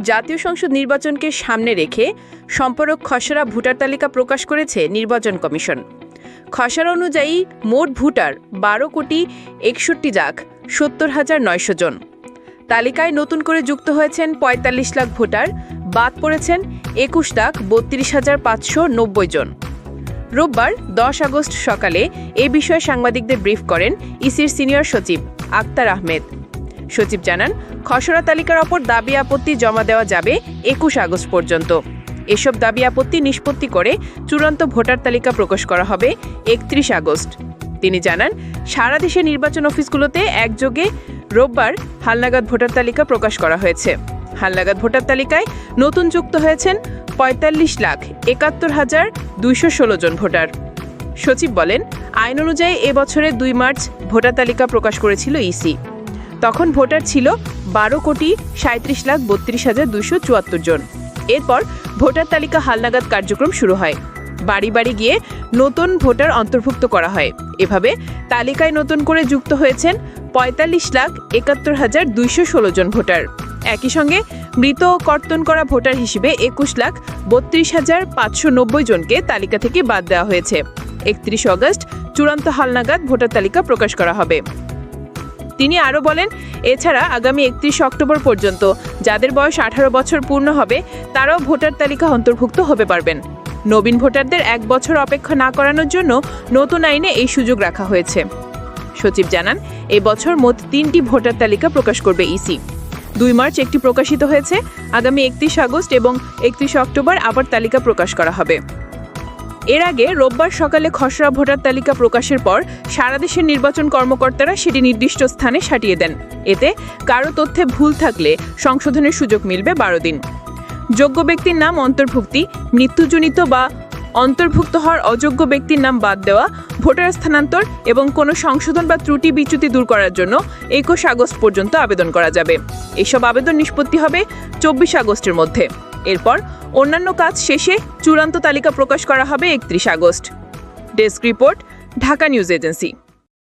জাতীয় সংসদ নির্বাচনকে সামনে রেখে সম্পর্ক খসড়া ভোটার তালিকা প্রকাশ করেছে নির্বাচন কমিশন। খসড়া অনুযায়ী মোট ভোটার বারো কোটি একষট্টি লাখ সত্তর হাজার নয়শো জন। তালিকায় নতুন করে যুক্ত হয়েছেন পঁয়তাল্লিশ লাখ ভোটার, বাদ পড়েছেন একুশ লাখ বত্রিশ হাজার পাঁচশো নব্বই জন। রোববার দশ আগস্ট সকালে এ বিষয়ে সাংবাদিকদের ব্রিফ করেন ইসির সিনিয়র সচিব আক্তার আহমেদ। সচিব জানান, খসড়া তালিকার ওপর দাবি আপত্তি জমা দেওয়া যাবে একুশ আগস্ট পর্যন্ত। এসব দাবি আপত্তি নিষ্পত্তি করে চূড়ান্ত ভোটার তালিকা প্রকাশ করা হবে একত্রিশ আগস্ট। তিনি জানান, সারা দেশে নির্বাচন অফিসগুলোতে একযোগে রোববার হালনাগাদ ভোটার তালিকা প্রকাশ করা হয়েছে। হালনাগাদ ভোটার তালিকায় নতুন যুক্ত হয়েছেন পঁয়তাল্লিশ লাখ একাত্তর হাজার দুইশো ষোলো জন ভোটার। সচিব বলেন, আইন অনুযায়ী এবছরের দুই মার্চ ভোটার তালিকা প্রকাশ করেছিল ইসি। তখন ভোটার ছিল বারো কোটি সাঁত্রিশ লাখ বত্রিশ হাজার দুশো চুয়াত্তর জন। এরপর ভোটার তালিকা হালনাগাদ কার্যক্রম শুরু হয়। বাড়ি বাড়ি গিয়ে নতুন ভোটার অন্তর্ভুক্ত করা হয়। এভাবে তালিকায় নতুন করে যুক্ত হয়েছেন পঁয়তাল্লিশ লাখ একাত্তর হাজার দুইশো ষোলো জন ভোটার। একই সঙ্গে মৃত ও কর্তন করা ভোটার হিসেবে একুশ লাখ বত্রিশ হাজার পাঁচশো নব্বই জনকে তালিকা থেকে বাদ দেওয়া হয়েছে। একত্রিশ অগস্ট চূড়ান্ত হালনাগাদ ভোটার তালিকা প্রকাশ করা হবে। তিনি আরও বলেন, এছাড়া আগামী একত্রিশ অক্টোবর পর্যন্ত যাদের বয়স আঠারো বছর পূর্ণ হবে, তারাও ভোটার তালিকা অন্তর্ভুক্ত হতে পারবেন। নবীন ভোটারদের এক বছর অপেক্ষা না করানোর জন্য নতুন আইনে এই সুযোগ রাখা হয়েছে। সচিব জানান এই বছর মোট তিনটি ভোটার তালিকা প্রকাশ করবে ইসি। দুই মার্চ একটি প্রকাশিত হয়েছে। আগামী একত্রিশ আগস্ট এবং একত্রিশ অক্টোবর আবার তালিকা প্রকাশ করা হবে। এর আগে রোববার সকালে খসড়া ভোটার তালিকা প্রকাশের পর সারা দেশের নির্বাচন কর্মকর্তারা সেটি নির্দিষ্ট স্থানে সাটিয়ে দেন। এতে কারও তথ্যে ভুল থাকলে সংশোধনের সুযোগ মিলবে বারো দিন। যোগ্য ব্যক্তির নাম অন্তর্ভুক্তি, মৃত্যুজনিত বা অন্তর্ভুক্ত হওয়ার অযোগ্য ব্যক্তির নাম বাদ দেওয়া, ভোটার স্থানান্তর এবং কোনো সংশোধন বা ত্রুটি বিচ্যুতি দূর করার জন্য একুশ আগস্ট পর্যন্ত আবেদন করা যাবে। এসব আবেদন নিষ্পত্তি হবে চব্বিশ আগস্টের মধ্যে। এরপর অন্যান্য কাজ শেষে চূড়ান্ত তালিকা প্রকাশ করা হবে একত্রিশ August. Desk report, Dhaka news agency.